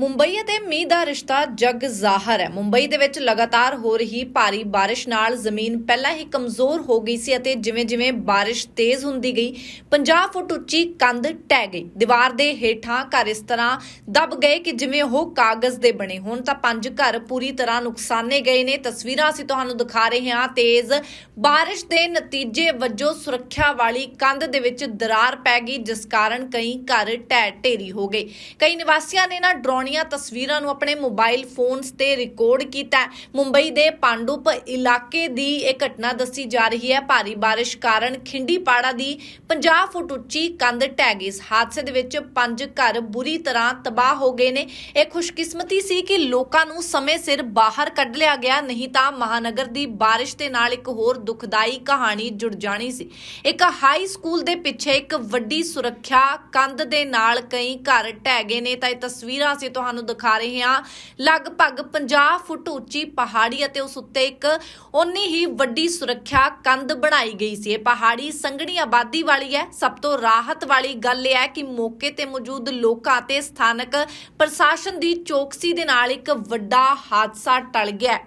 ਮੁੰਬਈ ਅਤੇ ਮੀਂਹ ਦਾ ਰਿਸ਼ਤਾ ਜਗ ਜ਼ਾਹਰ ਹੈ। ਮੁੰਬਈ ਦੇ ਵਿੱਚ ਲਗਾਤਾਰ ਹੋ ਰਹੀ ਭਾਰੀ ਬਾਰਿਸ਼ ਨਾਲ ਜ਼ਮੀਨ ਪਹਿਲਾਂ ਹੀ ਕਮਜ਼ੋਰ ਹੋ ਗਈ ਸੀ ਅਤੇ ਜਿਵੇਂ-ਜਿਵੇਂ ਬਾਰਿਸ਼ ਤੇਜ਼ ਹੁੰਦੀ ਗਈ 50 ਫੁੱਟ ਉੱਚੀ ਕੰਧ ਟਹਿ ਗਈ। ਦੀਵਾਰ ਦੇ ਹੇਠਾਂ ਘਰ ਇਸ ਤਰ੍ਹਾਂ ਦਬ ਗਏ ਕਿ ਜਿਵੇਂ ਉਹ ਕਾਗਜ਼ ਦੇ ਬਣੇ ਹੋਣ, ਤਾਂ ਪੰਜ ਘਰ ਪੂਰੀ ਤਰ੍ਹਾਂ ਨੁਕਸਾਨੇ ਗਏ ਨੇ। ਤਸਵੀਰਾਂ ਅਸੀਂ ਤੁਹਾਨੂੰ ਦਿਖਾ ਰਹੇ ਹਾਂ। ਤੇਜ਼ ਬਾਰਿਸ਼ ਦੇ ਨਤੀਜੇ ਵਜੋਂ ਸੁਰੱਖਿਆ ਵਾਲੀ ਕੰਧ ਦੇ ਵਿੱਚ ਦਰਾਰ ਪੈ ਗਈ, ਜਿਸ ਕਾਰਨ ਕਈ ਘਰ ਢਹਿ ਢੇਰੀ ਹੋ ਗਏ। ਕਈ ਨਿਵਾਸੀਆਂ ਨੇ ਨਾ ਡਰਾਉਣੀਆਂ ਤਸਵੀਰਾਂ ਨੂੰ ਆਪਣੇ ਮੋਬਾਈਲ ਫੋਨਸ ਤੇ ਰਿਕਾਰਡ ਕੀਤਾ ਮੁੰਬਈ ਦੇ ਪਾਂਡੂਪ ਇਲਾਕੇ ਦੀ ਇਹ ਘਟਨਾ ਦੱਸੀ ਜਾ ਰਹੀ ਹੈ। ਭਾਰੀ ਬਾਰਿਸ਼ ਕਾਰਨ ਖਿੰਡੀਪਾੜਾ ਦੀ 50 ਫੁੱਟ ਉੱਚੀ ਕੰਧ ਢਹਿ ਗਈ। ਇਸ ਹਾਦਸੇ ਦੇ ਵਿੱਚ ਪੰਜ ਘਰ ਬੁਰੀ ਤਰ੍ਹਾਂ ਤਬਾਹ ਹੋ ਗਏ ਨੇ। ਇਹ ਖੁਸ਼ਕਿਸਮਤੀ ਸੀ ਕਿ ਲੋਕਾਂ ਨੂੰ ਸਮੇਂ ਸਿਰ ਬਾਹਰ ਕੱਢ ਲਿਆ ਗਿਆ, ਨਹੀਂ ਤਾਂ ਮਹਾਨਗਰ ਦੀ ਬਾਰਿਸ਼ ਦੇ ਨਾਲ ਇੱਕ ਹੋਰ ਦੁਖਦਾਈ ਕਹਾਣੀ ਜੁੜ ਜਾਣੀ ਸੀ। ਇੱਕ ਹਾਈ ਸਕੂਲ ਦੇ ਪਿੱਛੇ ਇੱਕ ਵੱਡੀ ਸੁਰੱਖਿਆ ਕੰਧ ਦੇ ਨਾਲ ਕਈ ਘਰ ਢਹਿ ਗਏ ਨੇ। ਤਾਂ ਇਹ ਤਸਵੀਰਾਂ ਅਸੀਂ ਤੁਹਾਨੂੰ ਦਿਖਾ ਰਹੇ ਹਾਂ। ਲਗਭਗ 50 ਫੁੱਟ ਉੱਚੀ ਪਹਾੜੀ ਅਤੇ ਉਸ ਉੱਤੇ ਇੱਕ ਓਨੀ ਹੀ ਵੱਡੀ ਸੁਰੱਖਿਆ ਕੰਧ ਬਣਾਈ ਗਈ ਸੀ। ਇਹ ਪਹਾੜੀ ਸੰਘਣੀ ਆਬਾਦੀ ਵਾਲੀ ਹੈ। ਸਭ ਤੋਂ ਰਾਹਤ ਵਾਲੀ ਗੱਲ ਇਹ ਹੈ ਕਿ ਮੌਕੇ ਤੇ ਮੌਜੂਦ ਲੋਕਾਂ ਤੇ ਸਥਾਨਕ ਪ੍ਰਸ਼ਾਸਨ ਦੀ ਚੌਕਸੀ ਦੇ ਨਾਲ ਇੱਕ ਵੱਡਾ ਹਾਦਸਾ ਟਲ ਗਿਆ